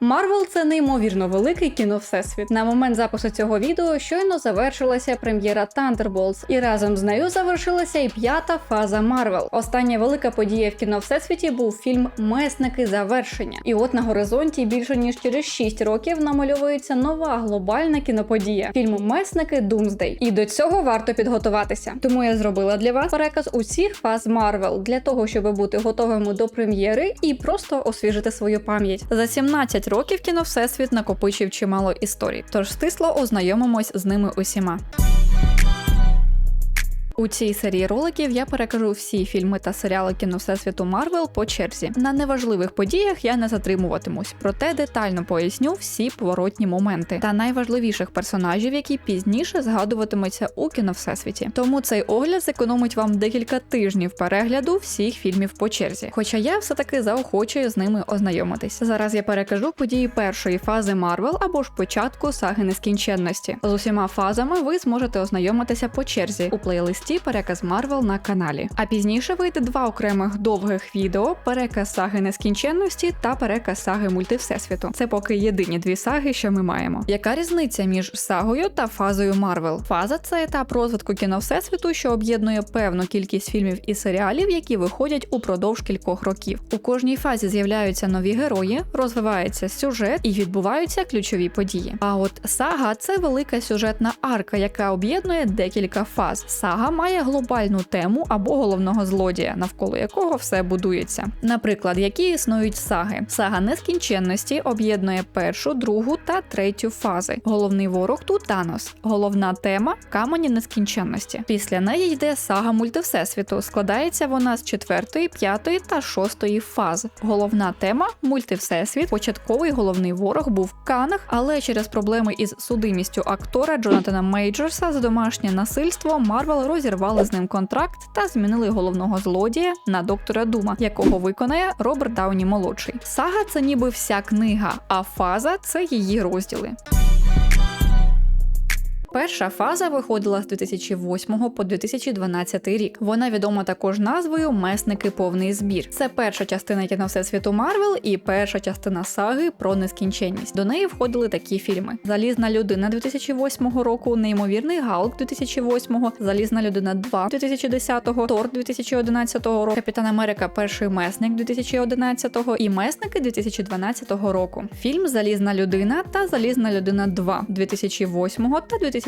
Марвел це неймовірно великий кіно всесвіт. На момент запису цього відео щойно завершилася прем'єра Thunderbolts, і разом з нею завершилася і п'ята фаза Марвел. Остання велика подія в кіно всесвіті був фільм Месники завершення. І от на горизонті більше ніж через 6 років намальовується нова глобальна кіноподія фільм Месники Doomsday. І до цього варто підготуватися. Тому я зробила для вас переказ усіх фаз Марвел для того, щоб бути готовими до прем'єри і просто освіжити свою пам'ять. За 17 років кіно Всесвіт накопичив чимало історій, тож стисло ознайомимось з ними усіма. У цій серії роликів я перекажу всі фільми та серіали кіно Всесвіту Марвел по черзі. На неважливих подіях я не затримуватимусь, проте детально поясню всі поворотні моменти та найважливіших персонажів, які пізніше згадуватимуться у кіно Всесвіті. Тому цей огляд зекономить вам декілька тижнів перегляду всіх фільмів по черзі. Хоча я все таки заохочую з ними ознайомитись. Зараз я перекажу події першої фази Марвел або ж початку саги нескінченності. З усіма фазами ви зможете ознайомитися по черзі у плейлисті переказ Марвел на каналі. А пізніше вийде два окремих довгих відео: переказ саги нескінченності та переказ саги мультивсесвіту. Це поки єдині дві саги, що ми маємо. Яка різниця між сагою та фазою Марвел? Фаза це етап розвитку кіно всесвіту, що об'єднує певну кількість фільмів і серіалів, які виходять упродовж кількох років. У кожній фазі з'являються нові герої, розвивається сюжет і відбуваються ключові події. А от сага це велика сюжетна арка, яка об'єднує декілька фаз. Сага має глобальну тему або головного злодія, навколо якого все будується. Наприклад, які існують саги. Сага нескінченності об'єднує першу, другу та третю фази. Головний ворог тут Танос. Головна тема камені нескінченності. Після неї йде сага мультивсесвіту. Складається вона з четвертої, п'ятої та шостої фаз. Головна тема мультивсесвіт. Початковий головний ворог був Канах, але через проблеми із судимістю актора Джонатана Мейджорса за домашнє насильство Марвел розірвали з ним контракт та змінили головного злодія на доктора Дума, якого виконає Роберт Дауні молодший. Сага це ніби вся книга, а фаза це її розділи. Перша фаза виходила з 2008 по 2012 рік. Вона відома також назвою Месники повний збір. Це перша частина кіно Всесвіту Марвел і перша частина саги про нескінченність. До неї входили такі фільми: Залізна людина 2008 року, Неймовірний Галк 2008, Залізна людина 2 2010, Тор 2011 року, Капітан Америка Перший месник 2011 і Месники 2012 року. Фільм Залізна людина та Залізна людина 2 2008 та 2010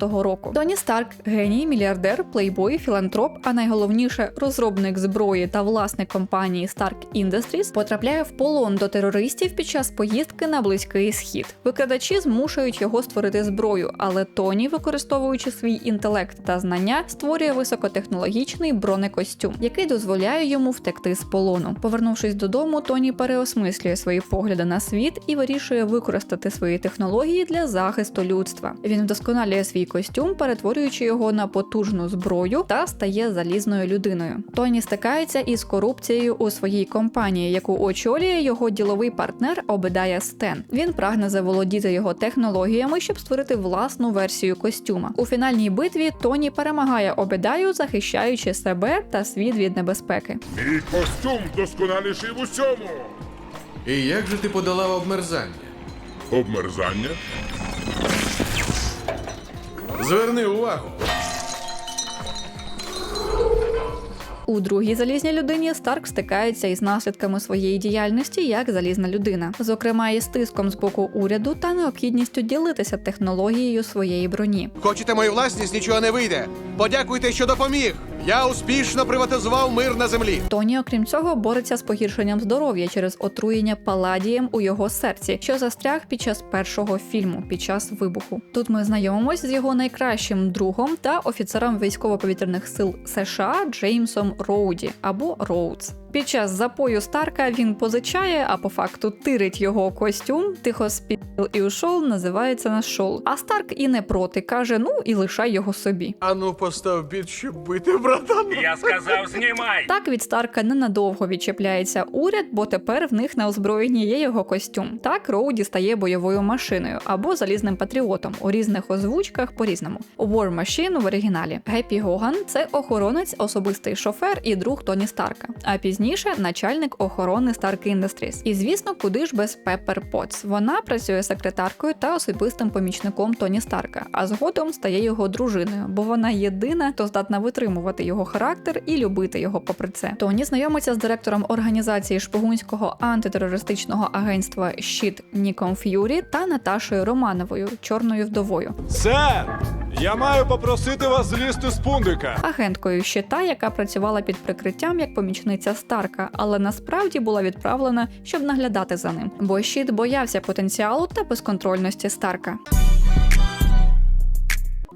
року. Тоні Старк геній, мільярдер, плейбой, філантроп, а найголовніше розробник зброї та власник компанії Stark Industries потрапляє в полон до терористів під час поїздки на близький схід. Викрадачі змушують його створити зброю, але Тоні, використовуючи свій інтелект та знання, створює високотехнологічний бронекостюм, який дозволяє йому втекти з полону. Повернувшись додому, Тоні переосмислює свої погляди на світ і вирішує використати свої технології для захисту людства. Він вдосконалює свій костюм, перетворюючи його на потужну зброю та стає залізною людиною. Тоні стикається із корупцією у своїй компанії, яку очолює його діловий партнер Обедая Стен. Він прагне заволодіти його технологіями, щоб створити власну версію костюма. У фінальній битві Тоні перемагає Обедаю, захищаючи себе та світ від небезпеки. Мій костюм досконаліший в усьому. І як же ти подолав обмерзання? Обмерзання? Зверни увагу. У другій залізній людині Старк стикається із наслідками своєї діяльності як залізна людина, зокрема із тиском з боку уряду та необхідністю ділитися технологією своєї броні. Хочете мою власність, нічого не вийде. Подякуйте, що допоміг. Я успішно приватизував мир на землі. Тоні, окрім цього, бореться з погіршенням здоров'я через отруєння паладієм у його серці, що застряг під час першого фільму під час вибуху. Тут ми знайомимось з його найкращим другом та офіцером військово-повітряних сил США Джеймсом Роуді або Роудс. Під час запою Старка він позичає, а по факту тирить його костюм. Тихо спіл і ушов, називається нашол. А Старк і не проти каже: ну і лишай його собі. Ану, постав бід, щоб бити, братан. Я сказав, знімай! Так від Старка ненадовго відчепляється уряд, бо тепер в них на озброєнні є його костюм. Так Роуді стає бойовою машиною або залізним патріотом у різних озвучках по-різному. War Machine в оригіналі. Геппі Гоган це охоронець, особистий шофер і друг Тоні Старка. А пізніше точніше, начальник охорони Stark Industries. І звісно, куди ж без Пеппер Потс. Вона працює секретаркою та особистим помічником Тоні Старка, а згодом стає його дружиною, бо вона єдина, хто здатна витримувати його характер і любити його попри це. Тоні знайомиться з директором організації шпигунського антитерористичного агентства Щит Ніком Ф'юрі та Наташою Романовою, чорною вдовою. Сер! Я маю попросити вас злізти з пундика. агенткою щита, яка працювала під прикриттям як помічниця Старка, але насправді була відправлена, щоб наглядати за ним, бо щит боявся потенціалу та безконтрольності Старка.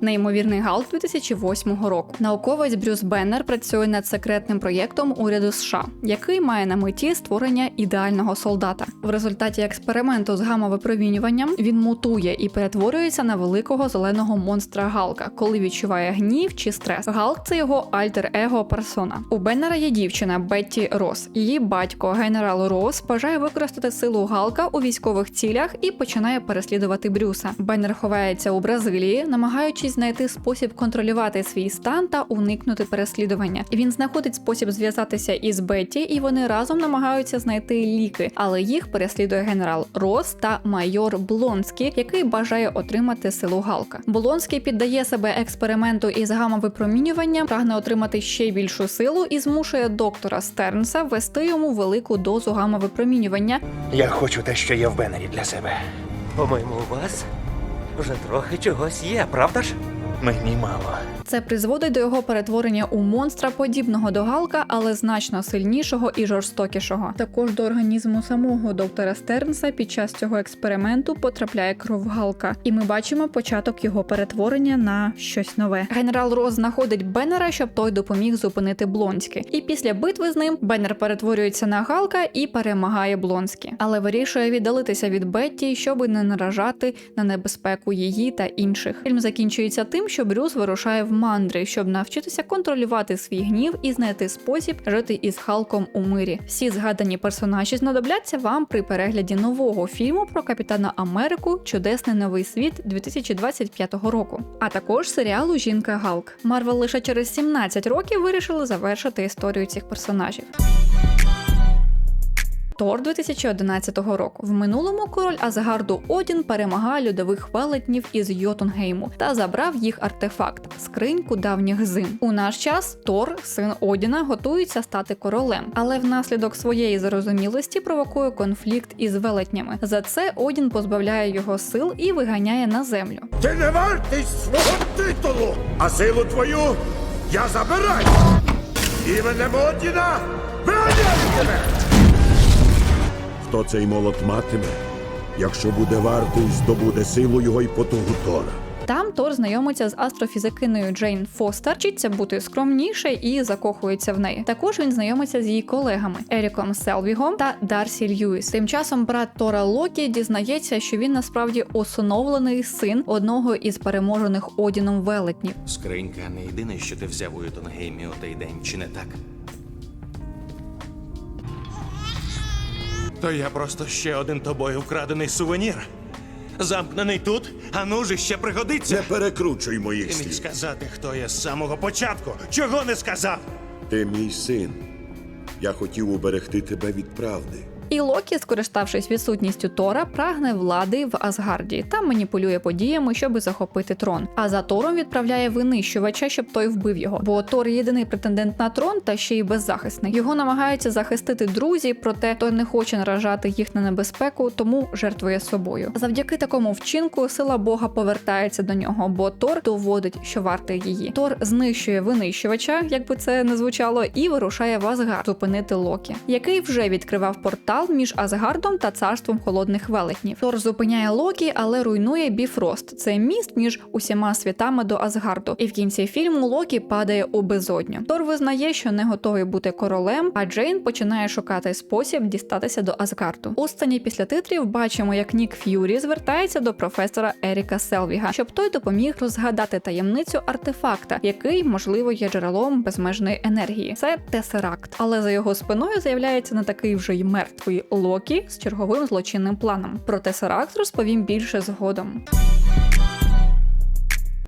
Неймовірний Галк 2008 року. Науковець Брюс Беннер працює над секретним проєктом уряду США, який має на меті створення ідеального солдата. В результаті експерименту з гамма-випромінюванням він мутує і перетворюється на великого зеленого монстра Галка, коли відчуває гнів чи стрес. Галк це його альтер-его персона. У Беннера є дівчина Бетті Рос. Її батько, генерал Рос, бажає використати силу Галка у військових цілях і починає переслідувати Брюса. Беннер ховається у Бразилії, намагаючись знайти спосіб контролювати свій стан та уникнути переслідування. Він знаходить спосіб зв'язатися із Бетті, і вони разом намагаються знайти ліки, але їх переслідує генерал Рос та майор Блонський, який бажає отримати силу Галка. Блонський піддає себе експерименту із гамма-випромінюванням, прагне отримати ще більшу силу і змушує доктора Стернса ввести йому велику дозу гамма-випромінювання, Я хочу те, що є в Беннері для себе. По-моєму, у вас вже трохи чогось є, правда ж? Мені мало. Це призводить до його перетворення у монстра, подібного до Галка, але значно сильнішого і жорстокішого. Також до організму самого доктора Стернса під час цього експерименту потрапляє кров Галка, і ми бачимо початок його перетворення на щось нове. Генерал Роз знаходить Беннера, щоб той допоміг зупинити Блонське. І після битви з ним Беннер перетворюється на Галка і перемагає Блонське, але вирішує віддалитися від Бетті, щоби не наражати на небезпеку її та інших. Фільм закінчується тим, що Брюс вирушає в мандри, щоб навчитися контролювати свій гнів і знайти спосіб жити із Халком у мирі. Всі згадані персонажі знадобляться вам при перегляді нового фільму про Капітана Америку Чудесний новий світ 2025 року, а також серіалу Жінка Галк. Марвел лише через 17 років вирішили завершити історію цих персонажів. Тор 2011 року. В минулому король Асгарду Одін перемагає льодових велетнів із Йотунгейму та забрав їх артефакт скриньку давніх зим. У наш час Тор, син Одіна, готується стати королем, але внаслідок своєї зарозумілості провокує конфлікт із велетнями. За це Одін позбавляє його сил і виганяє на землю. Ти не вартий свого титулу, а силу твою я забираю. Іменем Одіна виганяю тебе. Хто цей молот матиме, якщо буде вартий, здобуде силу його й потугу Тора. Там Тор знайомиться з астрофізикиною Джейн Фостер, вчиться бути скромніше і закохується в неї. Також він знайомиться з її колегами Еріком Селвігом та Дарсі Льюіс. Тим часом брат Тора Локі дізнається, що він насправді усиновлений син одного із переможених Одіном велетнів. Скринька не єдине, що ти взяв у Ютонгеймі у той день, чи не так? То я просто ще один тобою вкрадений сувенір. Замкнений тут, а ну же ще пригодиться. Не перекручуй моїх Ти міг слів. сказати, хто я з самого початку. Чого не сказав? Ти мій син. Я хотів уберегти тебе від правди. І Локі, скориставшись відсутністю Тора, прагне влади в Асгарді та маніпулює подіями, щоб захопити трон. А за Тором відправляє винищувача, щоб той вбив його. Бо Тор єдиний претендент на трон та ще й беззахисний. Його намагаються захистити друзі, проте той не хоче наражати їх на небезпеку, тому жертвує собою. Завдяки такому вчинку сила Бога повертається до нього, бо Тор доводить, що вартий її. Тор знищує винищувача, як би це не звучало, і вирушає в Асгард зупинити Локі, який вже відкривав портал між Асгардом та царством холодних велетнів. Тор зупиняє Локі, але руйнує Біфрост. Це міст між усіма світами до Асгарду. І в кінці фільму Локі падає у безодню. Тор визнає, що не готовий бути королем, а Джейн починає шукати спосіб дістатися до Асгарду. У сцені після титрів бачимо, як Нік Ф'юрі звертається до професора Еріка Селвіга, щоб той допоміг розгадати таємницю артефакта, який можливо є джерелом безмежної енергії. Це Тесеракт, але за його спиною з'являється не такий вже й мертвий Локі з черговим злочинним планом. Про Тесеракт розповім більше згодом.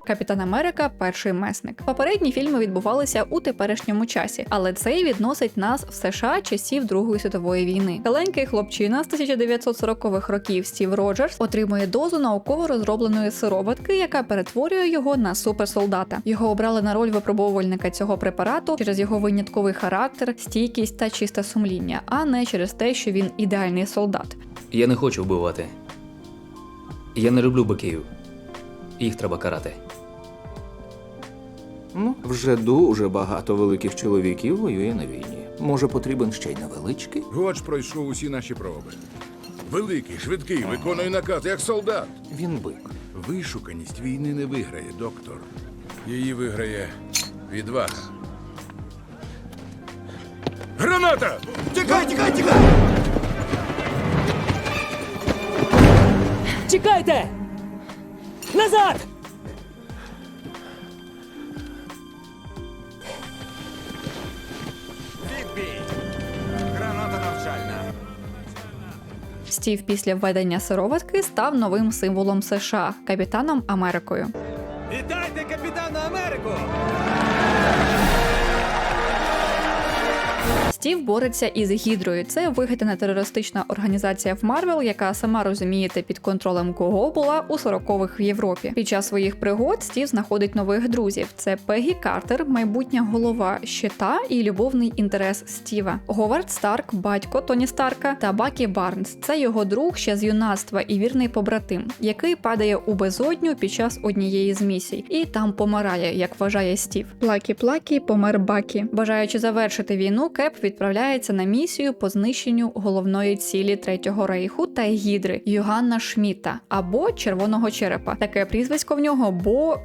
Капітан Америка перший месник. Попередні фільми відбувалися у теперішньому часі, але цей відносить нас в США часів Другої світової війни. Маленький хлопчина з 1940-х років Стів Роджерс отримує дозу науково розробленої сироватки, яка перетворює його на суперсолдата. Його обрали на роль випробовувальника цього препарату через його винятковий характер, стійкість та чисте сумління, а не через те, що він ідеальний солдат. Я не хочу вбивати. Я не люблю биків. Їх треба карати. Ну, вже дуже багато великих чоловіків воює на війні. Може, потрібен ще й невеличкий? Гоч пройшов усі наші проби. Великий, швидкий, виконує наказ, як солдат. Він бик. Вишуканість війни не виграє, доктор. Її виграє відвага. Граната! Тікай, тікай, тікай! Чекайте! Назад! Стів після введення сироватки став новим символом США капітаном Америкою. Вітайте капітана Америку! Стів бореться із гідрою. Це вигадана терористична організація в Марвел, яка сама розумієте під контролем кого була у 40-х в Європі. Під час своїх пригод Стів знаходить нових друзів: це Пегі Картер, майбутня голова щита і любовний інтерес Стіва, Говард Старк, батько Тоні Старка та Бакі Барнс. Це його друг ще з юнацтва і вірний побратим, який падає у безодню під час однієї з місій, і там помирає, як вважає Стів. Плакі плакі помер Бакі. Бажаючи завершити війну, Кеп відправляється на місію по знищенню головної цілі третього рейху та гідри Йоганна Шміта або Червоного черепа. Таке прізвисько в нього, бо.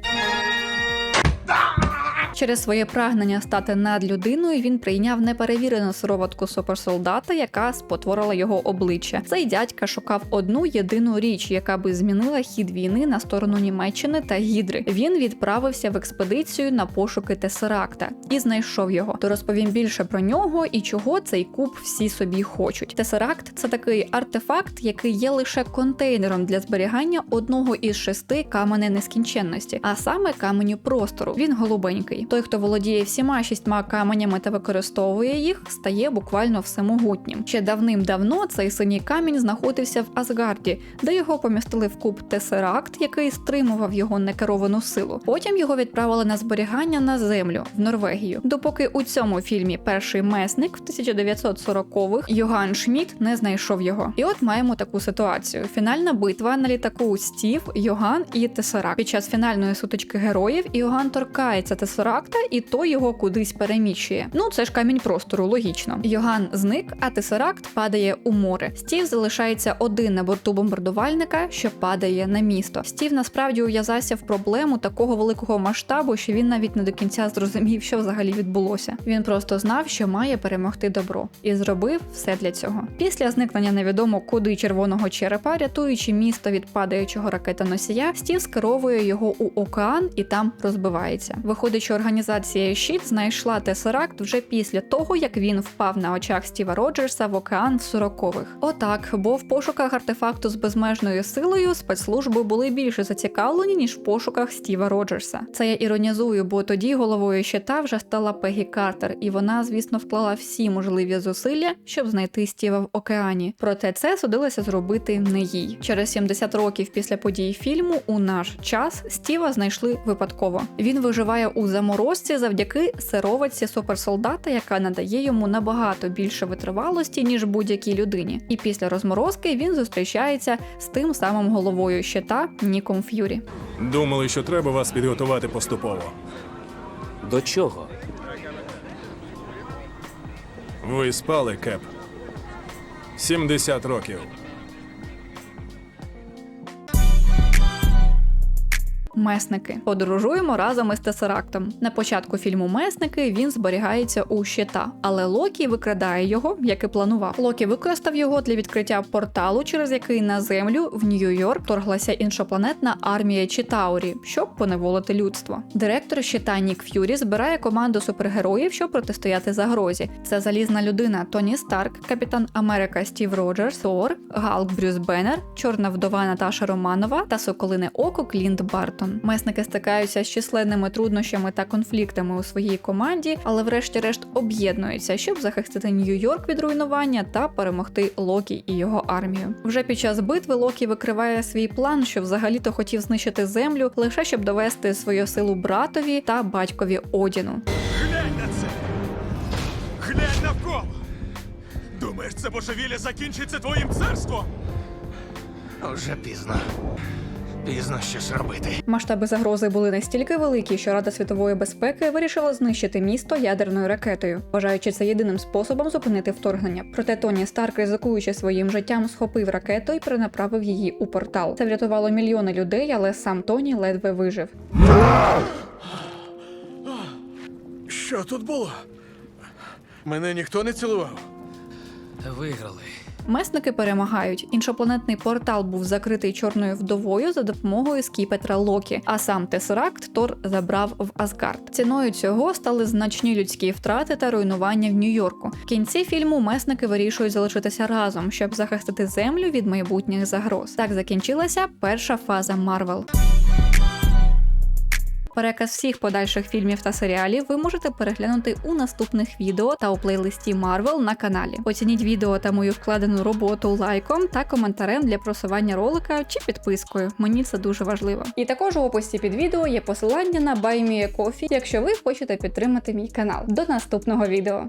Через своє прагнення стати надлюдиною він прийняв неперевірену сироватку суперсолдата, яка спотворила його обличчя. Цей дядька шукав одну єдину річ, яка би змінила хід війни на сторону Німеччини та Гідри. Він відправився в експедицію на пошуки Тесеракта і знайшов його. То розповім більше про нього і чого цей куб всі собі хочуть. Тесеракт це такий артефакт, який є лише контейнером для зберігання одного із шести каменей нескінченності, а саме каменю простору. Він голубенький. Той, хто володіє всіма шістьма каменями та використовує їх, стає буквально всемогутнім. Ще давним-давно цей синій камінь знаходився в Асгарді, де його помістили в куб Тесеракт, який стримував його некеровану силу. Потім його відправили на зберігання на землю в Норвегію. Допоки у цьому фільмі перший месник в 1940-х Йоган Шмідт не знайшов його. І от маємо таку ситуацію: фінальна битва на літаку Стів, Йоган і Тесеракт. Під час фінальної сутички героїв Йоган торкається Тесеракта, і той його кудись переміщує. Ну це ж камінь простору, логічно. Йоган зник, а Тесеракт падає у море. Стів залишається один на борту бомбардувальника, що падає на місто. Стів насправді ув'язався в проблему такого великого масштабу, що він навіть не до кінця зрозумів, що взагалі відбулося. Він просто знав, що має перемогти добро, і зробив все для цього. Після зникнення невідомо куди червоного черепа, рятуючи місто від падаючого ракетоносія, Стів скеровує його у океан і там розбивається. Виходить, що організація щит знайшла Тесеракт вже після того, як він впав на очах Стіва Роджерса в океан в 40-х. Отак, бо в пошуках артефакту з безмежною силою спецслужби були більше зацікавлені, ніж в пошуках Стіва Роджерса. Це я іронізую, бо тоді головою щита вже стала Пегі Картер, і вона, звісно, вклала всі можливі зусилля, щоб знайти Стіва в океані. Проте це судилося зробити не їй. Через 70 років після подій фільму у наш час Стіва знайшли випадково. Він виживає у заморозці завдяки сироватці суперсолдата, яка надає йому набагато більше витривалості, ніж будь-якій людині. І після розморозки він зустрічається з тим самим головою щита Ніком Ф'юрі. Думали, що треба вас підготувати поступово. До чого? Ви спали, Кеп. 70 років. Месники подорожуємо разом із Тесерактом. На початку фільму Месники він зберігається у щита, але Локі викрадає його, як і планував. Локі використав його для відкриття порталу, через який на землю в Нью-Йорк торглася іншопланетна армія Читаурі, щоб поневолити людство. Директор щита Нік Ф'юрі збирає команду супергероїв, щоб протистояти загрозі. Це залізна людина Тоні Старк, Капітан Америка Стів Роджерс, Тор, Галк Брюс Беннер, Чорна вдова Наташа Романова та Соколине Око Клінт Бартон. Логан. Месники стикаються з численними труднощами та конфліктами у своїй команді, але врешті-решт об'єднуються, щоб захистити Нью-Йорк від руйнування та перемогти Локі і його армію. Вже під час битви Локі викриває свій план, що взагалі-то хотів знищити землю лише щоб довести свою силу братові та батькові Одіну. Глянь на це! Глянь навколо! Думаєш, це божевілля закінчиться твоїм царством? Уже пізно. Пізно щось робити. Масштаби загрози були настільки великі, що Рада світової безпеки вирішила знищити місто ядерною ракетою, вважаючи це єдиним способом зупинити вторгнення. Проте Тоні Старк, ризикуючи своїм життям, схопив ракету і перенаправив її у портал. Це врятувало мільйони людей, але сам Тоні ледве вижив. Що тут було? Мене ніхто не цілував. Виграли. Месники перемагають. Іншопланетний портал був закритий чорною вдовою за допомогою скіпетра Локі, а сам Тесеракт Тор забрав в Асгард. Ціною цього стали значні людські втрати та руйнування в Нью-Йорку. В кінці фільму месники вирішують залишитися разом, щоб захистити землю від майбутніх загроз. Так закінчилася перша фаза Марвел. Переказ всіх подальших фільмів та серіалів ви можете переглянути у наступних відео та у плейлисті Marvel на каналі. Оцініть відео та мою вкладену роботу лайком та коментарем для просування ролика чи підпискою. Мені це дуже важливо. І також у описі під відео є посилання на BuyMeACoffee, якщо ви хочете підтримати мій канал. До наступного відео.